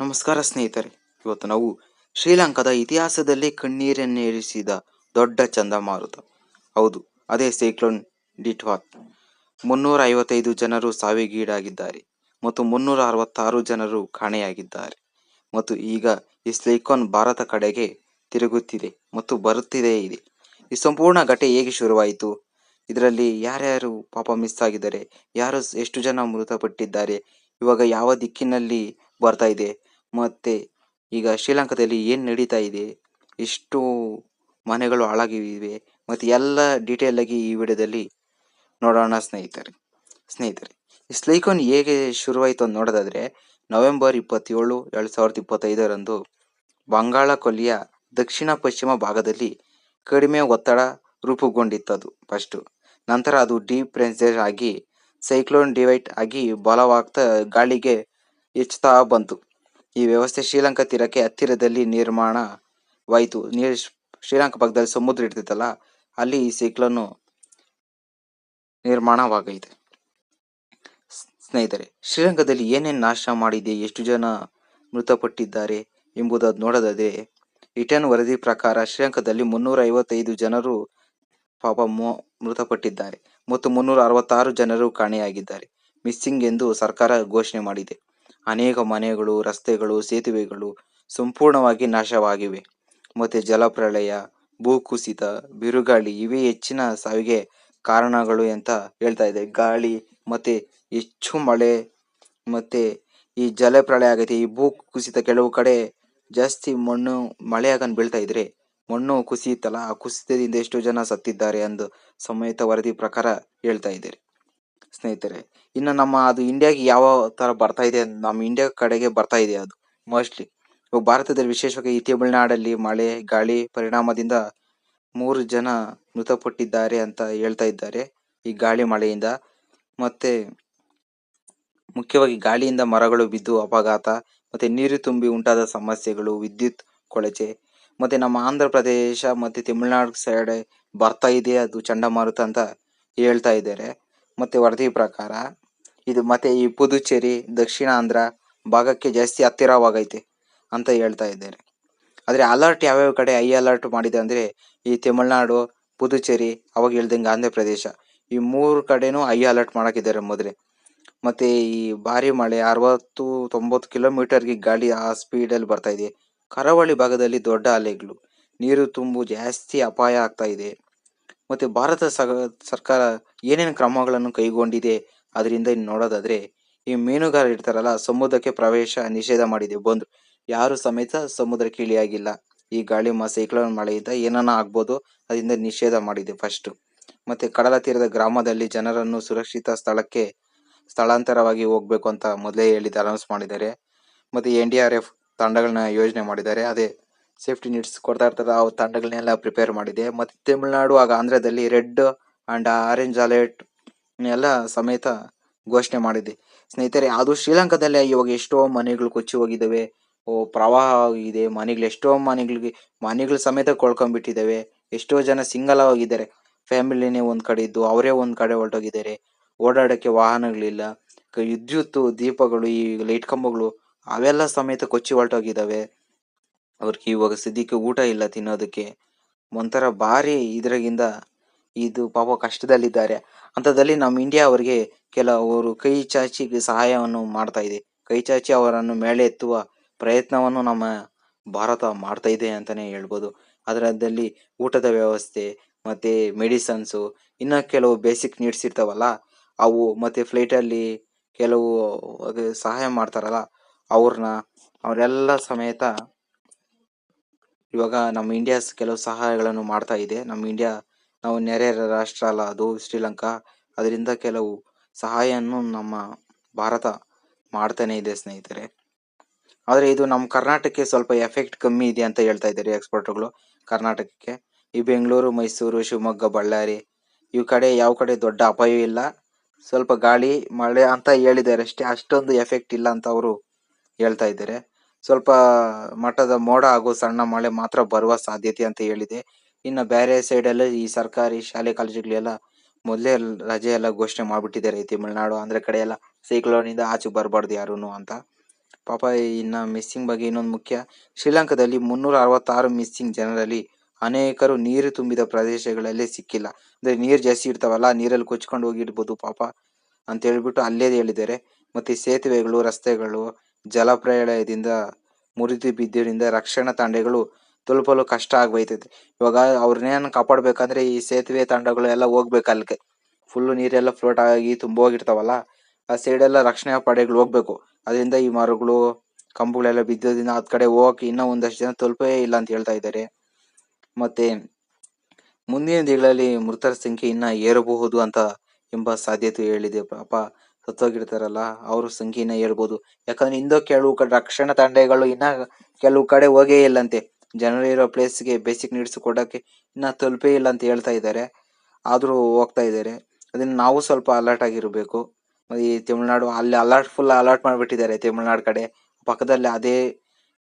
ನಮಸ್ಕಾರ ಸ್ನೇಹಿತರೆ. ಇವತ್ತು ನಾವು ಶ್ರೀಲಂಕಾದ ಇತಿಹಾಸದಲ್ಲಿ ಕಣ್ಣೀರನ್ನೇರಿಸಿದ ದೊಡ್ಡ ಚಂದಮಾರುತ ಹೌದು, ಅದೇ ಸೈಕ್ಲೋನ್ ಡಿಟ್ವಾತ್ ಮುನ್ನೂರ ಐವತ್ತೈದು ಜನರು ಸಾವಿಗೀಡಾಗಿದ್ದಾರೆ ಮತ್ತು ಮುನ್ನೂರ ಅರವತ್ತಾರು ಜನರು ಕಾಣೆಯಾಗಿದ್ದಾರೆ. ಮತ್ತು ಈಗ ಈ ಸೈಕ್ಲೋನ್ ಭಾರತ ಕಡೆಗೆ ತಿರುಗುತ್ತಿದೆ ಮತ್ತು ಬರುತ್ತಿದೆ ಇದೆ. ಈ ಸಂಪೂರ್ಣ ಘಟನೆ ಹೇಗೆ ಶುರುವಾಯಿತು? ಇದರಲ್ಲಿ ಯಾರ್ಯಾರು ಪಾಪ ಮಿಸ್ ಆಗಿದ್ದಾರೆ? ಯಾರು ಎಷ್ಟು ಜನ ಮೃತಪಟ್ಟಿದ್ದಾರೆ? ಇವಾಗ ಯಾವ ದಿಕ್ಕಿನಲ್ಲಿ ಬರ್ತಾ ಇದೆ? ಮತ್ತೆ ಈಗ ಶ್ರೀಲಂಕಾದಲ್ಲಿ ಏನು ನಡೀತಾ ಇದೆ? ಎಷ್ಟು ಮನೆಗಳು ಹಾಳಾಗಿವೆ. ಮತ್ತೆ ಎಲ್ಲ ಡೀಟೇಲ್ ಆಗಿ ಈ ವಿಡಿಯೋದಲ್ಲಿ ನೋಡೋಣ ಸ್ನೇಹಿತರೆ ಸ್ನೇಹಿತರೆ. ಈ ಸ್ಲೈಕೋನ್ ಹೇಗೆ ಶುರುವಾಯಿತು ಅಂತ ನೋಡೋದಾದ್ರೆ, ನವೆಂಬರ್ ಇಪ್ಪತ್ತೇಳು ಎರಡು ಸಾವಿರದ ಇಪ್ಪತ್ತೈದರಂದು ಬಂಗಾಳ ಕೊಲ್ಲಿಯ ದಕ್ಷಿಣ ಪಶ್ಚಿಮ ಭಾಗದಲ್ಲಿ ಕಡಿಮೆ ಒತ್ತಡ ರೂಪುಗೊಂಡಿತ್ತದು ಫಸ್ಟ್ ನಂತರ ಅದು ಡೀಪ್ ಪ್ರೆಷರ್ ಆಗಿ, ಸೈಕ್ಲೋನ್ ಡಿವೈಟ್ ಆಗಿ ಬಲವಾಗ್ತಾ ಗಾಳಿಗೆ ಹೆಚ್ಚುತ್ತಾ ಬಂತು. ಈ ವ್ಯವಸ್ಥೆ ಶ್ರೀಲಂಕಾ ತೀರಕ್ಕೆ ಹತ್ತಿರದಲ್ಲಿ ನಿರ್ಮಾಣವಾಯಿತು. ನೀರ್ ಶ್ರೀಲಂಕಾ ಪಕ್ಕದಲ್ಲಿ ಸಮುದ್ರ ಇರ್ತೈತಲ್ಲ, ಅಲ್ಲಿ ಈ ಸೈಕ್ಲೋನ್ ನಿರ್ಮಾಣವಾಗೈತೆ. ಸ್ನೇಹಿತರೆ, ಶ್ರೀಲಂಕಾದಲ್ಲಿ ಏನೇನು ನಾಶ ಮಾಡಿದೆ, ಎಷ್ಟು ಜನ ಮೃತಪಟ್ಟಿದ್ದಾರೆ ಎಂಬುದನ್ನು ನೋಡೋದಾದರೆ, ಇಟನ್ ವರದಿ ಪ್ರಕಾರ ಶ್ರೀಲಂಕಾದಲ್ಲಿ ಮುನ್ನೂರ ಐವತ್ತೈದು ಜನರು ಪಾಪ ಮೃತಪಟ್ಟಿದ್ದಾರೆ. ಮತ್ತು ಮುನ್ನೂರ ಅರವತ್ತಾರು ಜನರು ಕಾಣೆಯಾಗಿದ್ದಾರೆ. ಮಿಸ್ಸಿಂಗ್ ಎಂದು ಸರ್ಕಾರ ಘೋಷಣೆ ಮಾಡಿದೆ. ಅನೇಕ ಮನೆಗಳು, ರಸ್ತೆಗಳು, ಸೇತುವೆಗಳು ಸಂಪೂರ್ಣವಾಗಿ ನಾಶವಾಗಿವೆ. ಮತ್ತೆ ಜಲಪ್ರಳಯ, ಭೂಕುಸಿತ, ಬಿರುಗಾಳಿ ಇವೇ ಹೆಚ್ಚಿನ ಸಾವಿಗೆ ಕಾರಣಗಳು ಅಂತ ಹೇಳ್ತಾ ಇದೆ. ಗಾಳಿ, ಮತ್ತೆ ಹೆಚ್ಚು ಮಳೆ, ಮತ್ತೆ ಈ ಜಲಪ್ರಳಯ ಆಗೈತೆ ಈ ಭೂ ಕುಸಿತ ಕೆಲವು ಕಡೆ ಜಾಸ್ತಿ ಮಣ್ಣು, ಮಳೆ ಆಗನ್ ಬೀಳ್ತಾ ಇದ್ರೆ ಮಣ್ಣು ಕುಸಿಯುತ್ತಲ್ಲ ಆ ಕುಸಿತದಿಂದ ಎಷ್ಟು ಜನ ಸತ್ತಿದ್ದಾರೆ ಎಂದು ಸಮೇತ ವರದಿ ಪ್ರಕಾರ ಹೇಳ್ತಾ ಇದ್ದಾರೆ. ಸ್ನೇಹಿತರೆ, ಇನ್ನು ನಮ್ಮ ಅದು ಇಂಡಿಯಾಗೆ ಯಾವ ತರ ಬರ್ತಾ ಇದೆ ನಮ್ಮ ಇಂಡಿಯಾ ಕಡೆಗೆ ಬರ್ತಾ ಇದೆ ಅದು ಮೋಸ್ಟ್ಲಿ ಇವಾಗ ಭಾರತದಲ್ಲಿ ವಿಶೇಷವಾಗಿ ಈ ತಮಿಳುನಾಡಲ್ಲಿ ಮಳೆ, ಗಾಳಿ ಪರಿಣಾಮದಿಂದ ಮೂರು ಜನ ಮೃತಪಟ್ಟಿದ್ದಾರೆ ಅಂತ ಹೇಳ್ತಾ ಇದ್ದಾರೆ, ಈ ಗಾಳಿ ಮಳೆಯಿಂದ. ಮತ್ತೆ ಮುಖ್ಯವಾಗಿ ಗಾಳಿಯಿಂದ ಮರಗಳು ಬಿದ್ದು ಅಪಘಾತ, ಮತ್ತೆ ನೀರು ತುಂಬಿ ಉಂಟಾದ ಸಮಸ್ಯೆಗಳು, ವಿದ್ಯುತ್ ಕೊಳಚೆ. ಮತ್ತೆ ನಮ್ಮ ಆಂಧ್ರ ಪ್ರದೇಶ ಮತ್ತೆ ತಮಿಳುನಾಡು ಸೈಡ್ ಬರ್ತಾ ಇದೆ ಅದು ಚಂಡಮಾರುತ ಅಂತ ಹೇಳ್ತಾ ಇದ್ದಾರೆ. ಮತ್ತೆ ವರದಿ ಪ್ರಕಾರ ಇದು ಮತ್ತೆ ಈ ಪುದುಚೇರಿ ದಕ್ಷಿಣ ಆಂಧ್ರ ಭಾಗಕ್ಕೆ ಜಾಸ್ತಿ ಹತ್ತಿರವಾಗೈತೆ ಅಂತ ಹೇಳ್ತಾ ಇದ್ದಾರೆ. ಆದರೆ ಅಲರ್ಟ್ ಯಾವ್ಯಾವ ಕಡೆ ಐ ಅಲರ್ಟ್ ಮಾಡಿದೆ ಅಂದರೆ ಈ ತಮಿಳುನಾಡು, ಪುದುಚೇರಿ, ಅವಾಗ ಹೇಳ್ದಂಗೆ ಆಂಧ್ರ ಪ್ರದೇಶ ಈ ಮೂರು ಕಡೆನೂ ಐ ಅಲರ್ಟ್ ಮಾಡೋಕ್ಕಿದ್ದಾರೆ ಮೊದಲೇ. ಮತ್ತು ಈ ಭಾರಿ ಮಳೆ ಅರವತ್ತು ತೊಂಬತ್ತು ಕಿಲೋಮೀಟರ್ಗೆ ಗಾಳಿ ಆ ಸ್ಪೀಡಲ್ಲಿ ಬರ್ತಾ ಇದೆ. ಕರಾವಳಿ ಭಾಗದಲ್ಲಿ ದೊಡ್ಡ ಅಲೆಗಳು, ನೀರು ತುಂಬು ಜಾಸ್ತಿ ಅಪಾಯ ಆಗ್ತಾ ಇದೆ. ಮತ್ತೆ ಭಾರತ ಸರ್ಕಾರ ಏನೇನು ಕ್ರಮಗಳನ್ನು ಕೈಗೊಂಡಿದೆ ಅದರಿಂದ ಇನ್ನು ನೋಡೋದಾದ್ರೆ, ಈ ಮೀನುಗಾರ ಇರ್ತಾರಲ್ಲ, ಸಮುದ್ರಕ್ಕೆ ಪ್ರವೇಶ ನಿಷೇಧ ಮಾಡಿದೆ ಬಂದ್ರು. ಯಾರು ಸಮೇತ ಸಮುದ್ರಕ್ಕೆ ಇಳಿಯಾಗಿಲ್ಲ. ಈ ಗಾಳಿ ಮ, ಸೈಕ್ಲೋನ್ ಮಳೆಯಿಂದ ಏನನ್ನ ಆಗ್ಬೋದು ಅದರಿಂದ ನಿಷೇಧ ಮಾಡಿದೆ ಫಸ್ಟ್ ಮತ್ತೆ ಕಡಲ ತೀರದ ಗ್ರಾಮದಲ್ಲಿ ಜನರನ್ನು ಸುರಕ್ಷಿತ ಸ್ಥಳಕ್ಕೆ ಸ್ಥಳಾಂತರವಾಗಿ ಹೋಗ್ಬೇಕು ಅಂತ ಮೊದಲೇ ಹೇಳಿದ ಅನೌನ್ಸ್ ಮಾಡಿದ್ದಾರೆ. ಮತ್ತೆ ಎನ್ ಡಿ ಆರ್ ಎಫ್ ತಂಡಗಳನ್ನ ಯೋಜನೆ ಮಾಡಿದ್ದಾರೆ. ಅದೇ ಸೇಫ್ಟಿ ನೀಡ್ಸ್ ಕೊಡ್ತಾ ಇರ್ತಾರೆ ಆ ತಂಡಗಳನ್ನೆಲ್ಲ ಪ್ರಿಪೇರ್ ಮಾಡಿದೆ. ಮತ್ತೆ ತಮಿಳುನಾಡು ಆಗ ಆಂಧ್ರದಲ್ಲಿ ರೆಡ್ ಅಂಡ್ ಆರೆಂಜ್ ಅಲರ್ಟ್ ಎಲ್ಲ ಸಮೇತ ಘೋಷಣೆ ಮಾಡಿದೆ. ಸ್ನೇಹಿತರೆ, ಅದು ಶ್ರೀಲಂಕಾದಲ್ಲೇ ಇವಾಗ ಎಷ್ಟೋ ಮನೆಗಳು ಕೊಚ್ಚಿ ಹೋಗಿದ್ದಾವೆ. ಓ, ಪ್ರವಾಹ ಆಗಿದೆ ಮನೆಗಳು ಎಷ್ಟೋ ಮನೆಗಳಿಗೆ, ಮನೆಗಳು ಸಮೇತ ಕೊಳ್ಕೊಂಡ್ಬಿಟ್ಟಿದ್ದಾವೆ. ಎಷ್ಟೋ ಜನ ಸಿಂಗಲ್ ಆಗಿದ್ದಾರೆ. ಫ್ಯಾಮಿಲಿನೇ ಒಂದು ಕಡೆ ಇದ್ದು ಅವರೇ ಒಂದು ಕಡೆ ಹೊರಟೋಗಿದ್ದಾರೆ. ಓಡಾಡೋಕ್ಕೆ ವಾಹನಗಳಿಲ್ಲ. ವಿದ್ಯುತ್ ದೀಪಗಳು, ಈ ಲೈಟ್ ಕಂಬಗಳು, ಅವೆಲ್ಲ ಸಮೇತ ಕೊಚ್ಚಿ ಹೊರಟೋಗಿದ್ದಾವೆ. ಅವ್ರಿಗೆ ಇವಾಗ ಸದ್ಯಕ್ಕೆ ಊಟ ಇಲ್ಲ ತಿನ್ನೋದಕ್ಕೆ. ಒಂಥರ ಭಾರಿ ಇದ್ರಾಗಿಂದ ಇದು ಪಾಪ ಕಷ್ಟದಲ್ಲಿದ್ದಾರೆ. ಅಂಥದ್ದಲ್ಲಿ ನಮ್ಮ ಇಂಡಿಯಾ ಅವರಿಗೆ ಕೆಲವರು ಕೈ ಚಾಚಿ ಸಹಾಯವನ್ನು ಮಾಡ್ತಾ ಇದೆ. ಕೈ ಚಾಚಿ ಅವರನ್ನು ಮೇಲೆ ಎತ್ತುವ ಪ್ರಯತ್ನವನ್ನು ನಮ್ಮ ಭಾರತ ಮಾಡ್ತಾ ಇದೆ ಅಂತಲೇ ಹೇಳ್ಬೋದು. ಅದರದಲ್ಲಿ ಊಟದ ವ್ಯವಸ್ಥೆ ಮತ್ತು ಮೆಡಿಸನ್ಸು ಇನ್ನು ಕೆಲವು ಬೇಸಿಕ್ ನೀಡ್ಸ್ ಇರ್ತಾವಲ್ಲ, ಅವು ಮತ್ತು ಫ್ಲೈಟಲ್ಲಿ ಕೆಲವು ಸಹಾಯ ಮಾಡ್ತಾರಲ್ಲ ಅವ್ರನ್ನ ಅವರೆಲ್ಲ ಸಮೇತ ಇವಾಗ ನಮ್ಮ ಇಂಡಿಯಾ ಕೆಲವು ಸಹಾಯಗಳನ್ನು ಮಾಡ್ತಾ ಇದೆ. ನಮ್ಮ ಇಂಡಿಯಾ ನಾವು ನೆರೆ ರಾಷ್ಟ್ರ ಅಲ್ಲ, ಅದು ಶ್ರೀಲಂಕಾ. ಅದರಿಂದ ಕೆಲವು ಸಹಾಯವನ್ನು ನಮ್ಮ ಭಾರತ ಮಾಡ್ತಾನೆ ಇದೆ ಸ್ನೇಹಿತರೆ. ಆದರೆ ಇದು ನಮ್ಮ ಕರ್ನಾಟಕಕ್ಕೆ ಸ್ವಲ್ಪ ಎಫೆಕ್ಟ್ ಕಮ್ಮಿ ಇದೆ ಅಂತ ಹೇಳ್ತಾ ಇದ್ದಾರೆ ಎಕ್ಸ್ಪರ್ಟ್ಗಳು ಕರ್ನಾಟಕಕ್ಕೆ. ಈ ಬೆಂಗಳೂರು, ಮೈಸೂರು, ಶಿವಮೊಗ್ಗ, ಬಳ್ಳಾರಿ ಈ ಕಡೆ ಯಾವ ಕಡೆ ದೊಡ್ಡ ಅಪಾಯ ಇಲ್ಲ. ಸ್ವಲ್ಪ ಗಾಳಿ, ಮಳೆ ಅಂತ ಹೇಳಿದ್ದಾರೆ ಅಷ್ಟೇ, ಅಷ್ಟೊಂದು ಎಫೆಕ್ಟ್ ಇಲ್ಲ ಅಂತ ಅವರು ಹೇಳ್ತಾ ಇದ್ದಾರೆ. ಸ್ವಲ್ಪ ಮಟ್ಟದ ಮೋಡ ಹಾಗೂ ಸಣ್ಣ ಮಳೆ ಮಾತ್ರ ಬರುವ ಸಾಧ್ಯತೆ ಅಂತ ಹೇಳಿದೆ. ಇನ್ನು ಬೇರೆ ಸೈಡ್ ಎಲ್ಲ ಈ ಸರ್ಕಾರಿ ಶಾಲೆ ಕಾಲೇಜುಗಳೆಲ್ಲ ಮೊದಲೇ ರಜೆ ಎಲ್ಲ ಘೋಷಣೆ ಮಾಡಿಬಿಟ್ಟಿದ್ದಾರೆ ಈ ತಮಿಳ್ನಾಡು ಕಡೆ ಎಲ್ಲ. ಸೈಕ್ಲೋನ್ ಇಂದ ಆಚೆ ಬರಬಾರ್ದು ಯಾರೂನು ಅಂತ. ಪಾಪ ಇನ್ನ ಮಿಸ್ಸಿಂಗ್ ಬಗ್ಗೆ ಇನ್ನೊಂದು ಮುಖ್ಯ. ಶ್ರೀಲಂಕಾದಲ್ಲಿ ಮುನ್ನೂರ ಅರವತ್ತಾರು ಮಿಸ್ಸಿಂಗ್ ಜನರಲ್ಲಿ ಅನೇಕರು ನೀರು ತುಂಬಿದ ಪ್ರದೇಶಗಳಲ್ಲಿ ಸಿಕ್ಕಿಲ್ಲ. ಅಂದ್ರೆ ನೀರು ಜಾಸ್ತಿ ಇರ್ತಾವಲ್ಲ, ನೀರಲ್ಲಿ ಕೊಚ್ಕೊಂಡು ಹೋಗಿರ್ಬೋದು ಪಾಪ ಅಂತ ಹೇಳ್ಬಿಟ್ಟು ಅಲ್ಲೇ ಹೇಳಿದ್ದಾರೆ. ಮತ್ತೆ ಸೇತುವೆಗಳು, ರಸ್ತೆಗಳು ಜಲಪ್ರಳಯದಿಂದ ಮುರಿದು ಬಿದ್ದರಿಂದ ರಕ್ಷಣಾ ತಂಡಗಳು ತಲುಪಲು ಕಷ್ಟ ಆಗ್ಬೈತೈತೆ ಇವಾಗ ಅವ್ರನ್ನೇನು ಕಾಪಾಡಬೇಕಂದ್ರೆ ಈ ಸೇತುವೆ ತಂಡಗಳು ಎಲ್ಲ ಹೋಗ್ಬೇಕು ಅಲ್ಲಿಗೆ. ಫುಲ್ಲು ನೀರೆಲ್ಲ ಫ್ಲೋಟ್ ಆಗಿ ತುಂಬ ಹೋಗಿರ್ತಾವಲ್ಲ ಆ ಸೈಡ್ ಎಲ್ಲ ರಕ್ಷಣಾ ಪಡೆಗಳು ಹೋಗ್ಬೇಕು. ಅದರಿಂದ ಈ ಮರಗಳು, ಕಂಬಗಳೆಲ್ಲ ಬಿದ್ದೋದ್ರಿಂದ ಆ ಕಡೆ ಹೋಗಕ್ಕೆ ಇನ್ನೂ ಒಂದಷ್ಟು ಜನ ತಲುಪೇ ಇಲ್ಲ ಅಂತ ಹೇಳ್ತಾ ಇದ್ದಾರೆ. ಮತ್ತೆ ಮುಂದಿನ ದಿನಗಳಲ್ಲಿ ಮೃತರ ಸಂಖ್ಯೆ ಇನ್ನ ಏರಬಹುದು ಅಂತ ಎಂಬ ಸಾಧ್ಯತೆ ಹೇಳಿದೆ. ಪಾಪ ಸತ್ತೋಗಿರ್ತಾರಲ್ಲ ಅವ್ರ ಸಂಖ್ಯೆನ ಹೇಳ್ಬೋದು. ಯಾಕಂದ್ರೆ ಇಂದು ಕೆಲವು ಕಡೆ ರಕ್ಷಣಾ ತಂಡಗಳು ಇನ್ನ ಕೆಲವು ಕಡೆ ಹೋಗೇ ಇಲ್ಲಂತೆ. ಜನರಿರೋ ಪ್ಲೇಸ್ಗೆ ಬೇಸಿಕ್ ನೀಡ್ಸ್ ಕೊಡಕ್ಕೆ ಇನ್ನ ತಲುಪೇ ಇಲ್ಲ ಅಂತ ಹೇಳ್ತಾ ಇದ್ದಾರೆ. ಆದ್ರೂ ಹೋಗ್ತಾ ಇದ್ದಾರೆ. ಅದನ್ನ ನಾವು ಸ್ವಲ್ಪ ಅಲರ್ಟ್ ಆಗಿರ್ಬೇಕು. ಈ ತಮಿಳ್ನಾಡು ಅಲ್ಲಿ ಅಲರ್ಟ್ ಫುಲ್ ಅಲರ್ಟ್ ಮಾಡ್ಬಿಟ್ಟಿದ್ದಾರೆ ತಮಿಳ್ನಾಡು ಕಡೆ. ಪಕ್ಕದಲ್ಲಿ ಅದೇ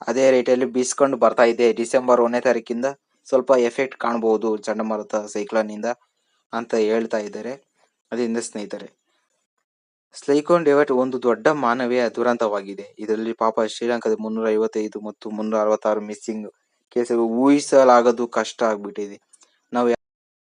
ಅದೇ ರೇಟಲ್ಲಿ ಬೀಸ್ಕೊಂಡು ಬರ್ತಾ ಇದೆ. ಡಿಸೆಂಬರ್ ಒಂದನೇ ತಾರೀಕಿಂದ ಸ್ವಲ್ಪ ಎಫೆಕ್ಟ್ ಕಾಣಬಹುದು ಚಂಡಮಾರುತ ಸೈಕ್ಲೋನ್ ಇಂದ ಅಂತ ಹೇಳ್ತಾ ಇದ್ದಾರೆ. ಅದರಿಂದ ಸ್ನೇಹಿತರೆ. ಸ್ಲೈಕೋನ್ ಡೆವಟ್ ಒಂದು ದೊಡ್ಡ ಮಾನವೀಯ ದುರಂತವಾಗಿದೆ. ಇದರಲ್ಲಿ ಪಾಪ ಶ್ರೀಲಂಕಾದ ಮುನ್ನೂರ ಐವತ್ತೈದು ಮತ್ತು ಮುನ್ನೂರ ಅರವತ್ತಾರು ಮಿಸ್ಸಿಂಗ್ ಕೇಸ್ ಊಹಿಸಲಾಗದು ಕಷ್ಟ ಆಗ್ಬಿಟ್ಟಿದೆ.